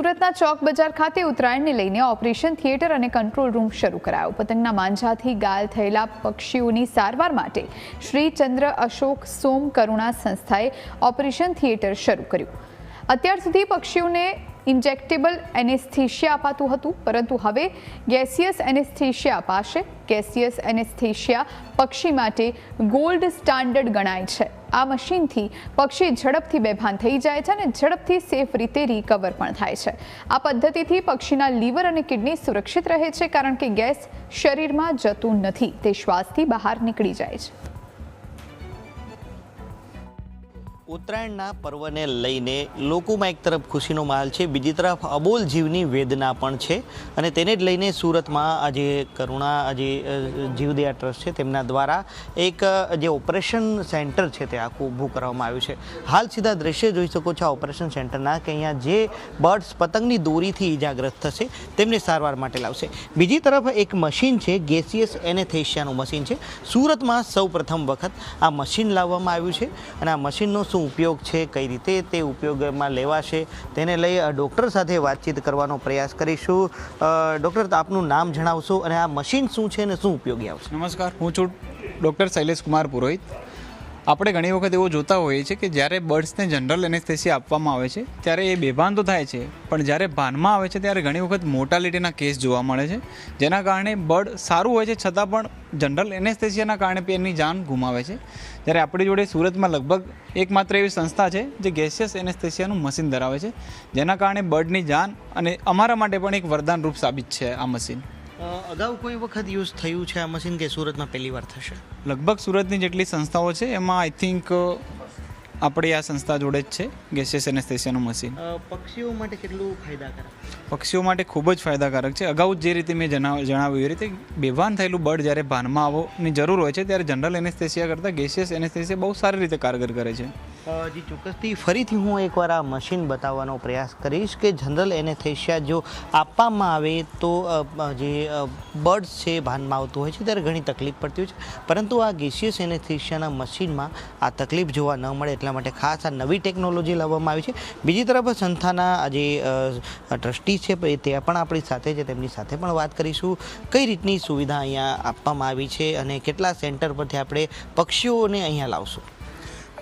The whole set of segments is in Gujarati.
સુરતના ચોક બજાર ખાતે ઉત્તરાયણને લઈને ઓપરેશન થિયેટર અને કંટ્રોલ રૂમ શરૂ કરાયો. પતંગના માંજાથી ઘાયલ થયેલા પક્ષીઓની સારવાર માટે શ્રી ચંદ્ર અશોક સોમ કરુણા સંસ્થાએ ઓપરેશન થિયેટર શરૂ કર્યું. અત્યાર સુધી પક્ષીઓને ઇન્જેક્ટેબલ એનેસ્થેશિયા અપાતું હતું, પરંતુ હવે ગેસિયસ એનેસ્થેશિયા અપાશે. ગેસિયસ એનેસ્થેશિયા પક્ષી માટે ગોલ્ડ સ્ટાન્ડર્ડ ગણાય છે. આ મશીનથી પક્ષી ઝડપથી બેભાન થઈ જાય છે અને ઝડપથી સેફ રીતે રિકવર પણ થાય છે. આ પદ્ધતિથી પક્ષીના લીવર અને કિડની સુરક્ષિત રહે છે, કારણ કે ગેસ શરીરમાં જતું નથી. તે શ્વાસથી બહાર નીકળી જાય છે. ઉત્તરાયણના પર્વને લઈને લોકોમાં એક તરફ ખુશીનો માહોલ છે, બીજી તરફ અબોલ જીવની વેદના પણ છે અને તેને જ લઈને સુરતમાં આજે કરુણા, આજે જીવદયા ટ્રસ્ટ છે તેમના દ્વારા એક જે ઓપરેશન સેન્ટર છે તે આખું ઊભું કરવામાં આવ્યું છે. હાલ સીધા દ્રશ્ય જોઈ શકો છો આ ઓપરેશન સેન્ટરના કે અહીંયા જે બર્ડ્સ પતંગની દોરીથી ઈજાગ્રસ્ત થશે તેમને સારવાર માટે લાવશે. બીજી તરફ એક મશીન છે, ગેસિયસ એનેથેશિયાનું મશીન છે. સુરતમાં સૌ વખત આ મશીન લાવવામાં આવ્યું છે અને આ મશીનનો શું ઉપયોગ છે, કઈ રીતે તે ઉપયોગમાં લેવાશે, તેને લઈ ડૉક્ટર સાથે વાતચીત કરવાનો પ્રયાસ કરીશું. ડૉક્ટર આપનું નામ જણાવશો અને આ મશીન શું છે અને શું ઉપયોગી આવશે? નમસ્કાર, હું છું ડૉક્ટર શૈલેષ કુમાર પુરોહિત. આપણે ઘણી વખત એવું જોતા હોઈએ છીએ કે જ્યારે બર્ડ્સને જનરલ એનેસ્થેસિયા આપવામાં આવે છે, ત્યારે એ બેભાન તો થાય છે. પણ જ્યારે ભાનમાં આવે છે, ત્યારે ઘણી વખત મોર્ટાલિટીના કેસ જોવા મળે છે, જેના કારણે બર્ડ સારું હોય છે, છતાં પણ જનરલ એનેસ્થેસિયાના કારણે એની જાન ગુમાવે છે. જ્યારે આપણી જોડે સુરતમાં લગભગ એકમાત્ર એવી સંસ્થા છે, જે ગેસિયસ એનેસ્થેસિયાનું મશીન ધરાવે છે, જેના કારણે બર્ડની જાન અને અમારા માટે પણ એક વરદાન રૂપ સાબિત છે આ મશીન. અગાઉ કોઈ વખત યુઝ થયું છે આ મશીન કે સુરતમાં પહેલી વાર થશે? લગભગ સુરતની જેટલી સંસ્થાઓ છે એમાં આઈ થિંક આપણી આ સંસ્થા જોડે જ છે ગેસિયસ એનેસ્થેસિયાનું મશીન. પક્ષીઓ માટે કેટલું ફાયદાકારક? પક્ષીઓ માટે ખૂબ જ ફાયદાકારક છે. અગાઉ જે રીતે મેં જણાવ્યું એ રીતે બેભાન થયેલું બર્ડ જ્યારે ભાનમાં આવવાની જરૂર હોય છે ત્યારે જનરલ એનેસ્થેસિયા કરતાં ગેસિયસ એનેસ્થેસિયા બહુ સારી રીતે કારગર કરે છે. જી, ચોક્કસથી ફરીથી હું એકવાર આ મશીન બતાવવાનો પ્રયાસ કરીશ કે જનરલ એનેથેશિયા જો આપવામાં આવે તો જે બર્ડ્સ છે, ભાનમાં આવતું હોય છે, ત્યારે ઘણી તકલીફ પડતી હોય છે. પરંતુ આ ગેસિયસ એનેથેશિયાના મશીનમાં આ તકલીફ જોવા ન મળે એટલા માટે ખાસ આ નવી ટેકનોલોજી લાવવામાં આવી છે. બીજી તરફ સંસ્થાના જે ટ્રસ્ટી છે તે પણ આપણી સાથે છે, તેમની સાથે પણ વાત કરીશું. કઈ રીતની સુવિધા અહીંયા આપવામાં આવી છે અને કેટલા સેન્ટર પરથી આપણે પક્ષીઓને અહીંયા લાવશું?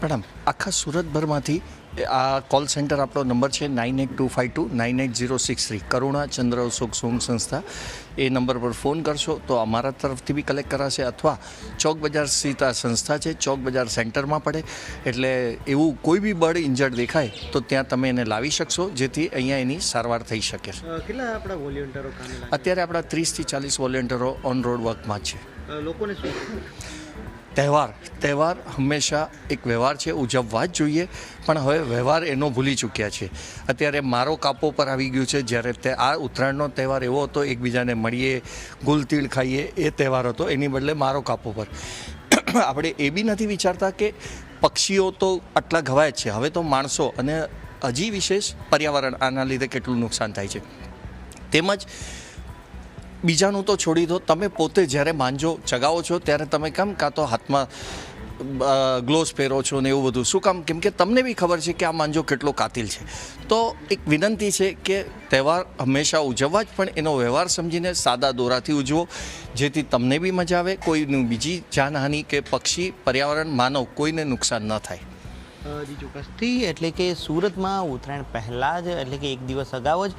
મેડમ આખા સુરતભરમાંથી આ કોલ સેન્ટર આપણો નંબર છે nine eight two five two nine eight zero six three Karuna Chandra Ashok song સંસ્થા. એ નંબર પર ફોન કરશો તો અમારા તરફથી બી કલેક્ટ કરાશે અથવા ચોક બજાર સ્થિત આ સંસ્થા છે ચોક બજાર સેન્ટરમાં પડે. એટલે એવું કોઈ બી બર્ડ ઇન્જર્ડ દેખાય તો ત્યાં તમે એને લાવી શકશો જેથી અહીંયા એની સારવાર થઈ શકે. કેટલા આપણા વોલેન્ટરો અત્યારે આપણા ત્રીસથી ચાલીસ વોલેન્ટરો ઓન રોડ વર્કમાં જ છે. લોકોને શું? તહેવાર. તહેવાર હંમેશા એક વ્યવહાર છે, ઉજવવા જ જોઈએ. પણ હવે વ્યવહાર એનો ભૂલી ચૂક્યા છે. અત્યારે મારો કાપો પર આવી ગયું છે, જ્યારે તે આ ઉત્તરાયણનો તહેવાર એવો હતો, એકબીજાને મળીએ ગુલતીળ ખાઈએ, એ તહેવાર હતો. એની બદલે મારો કાપો પર. આપણે એ બી નથી વિચારતા કે પક્ષીઓ તો આટલા ઘવાય જ છે. હવે તો માણસો અને હજી વિશેષ પર્યાવરણ આના લીધે કેટલું નુકસાન થાય છે. તેમજ બીજાનું તો છોડી દો. તમે પોતે જ્યારે માંજો, ચગાવો છો ત્યારે તમે કેમ કાં તો હાથમાં ગ્લોવ્સ પહેરો છો ને એવું બધું? શું કામ? કેમ કે તમને બી ખબર છે કે આ માંજો કેટલો કાતિલ છે. તો એક વિનંતી છે કે તહેવાર હંમેશા ઉજવવા જ, પણ એનો વ્યવહાર સમજીને સાદા દોરાથી ઉજવો. જેથી તમને બી મજા આવે, કોઈનું બીજી જાનહાનિ કે પક્ષી પર્યાવરણ માનવ કોઈને નુકસાન ન થાય. જી ચોક્કસથી. એટલે કે સુરતમાં ઉત્તરાયણ પહેલાં જ, એટલે કે એક દિવસ અગાઉ જ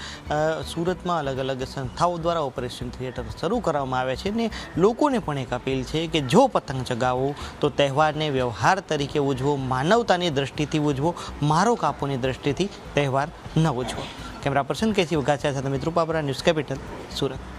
સુરતમાં અલગ અલગ સંસ્થાઓ દ્વારા ઓપરેશન થિયેટર શરૂ કરવામાં આવે છે. ને લોકોને પણ એક અપીલ છે કે જો પતંગ ચગાવો, તો તહેવારને વ્યવહાર તરીકે ઉજવો, માનવતાની દ્રષ્ટિથી ઉજવો, મારો કાપોની દ્રષ્ટિથી તહેવાર ન ઉજવો. કેમેરા પર્સન કેસી વઘાસિયા સાથે મિત્રો પાપરા ન્યૂઝ કેપિટલ, સુરત.